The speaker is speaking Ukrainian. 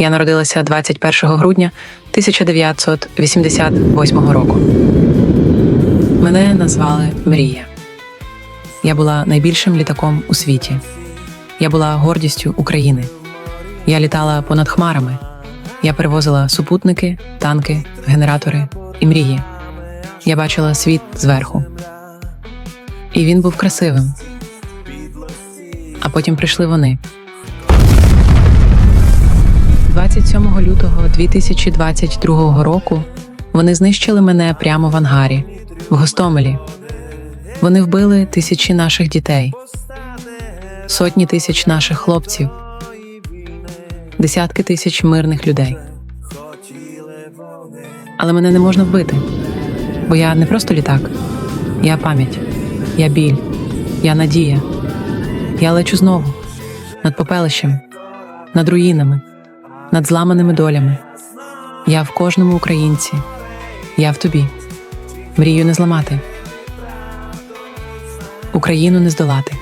Я народилася 21 грудня 1988 року. Мене назвали Мрія. Я була найбільшим літаком у світі. Я була гордістю України. Я літала понад хмарами. Я перевозила супутники, танки, генератори і мрії. Я бачила світ зверху. І він був красивим. А потім прийшли вони. Лютого 2022 року вони знищили мене прямо в ангарі, в Гостомелі. Вони вбили тисячі наших дітей, сотні тисяч наших хлопців, десятки тисяч мирних людей. Але мене не можна вбити, бо я не просто літак, я пам'ять, я біль, я надія. Я лечу знову над попелищем, над руїнами, над зламаними долями. Я в кожному українці, я в тобі. Мрію не зламати, Україну не здолати.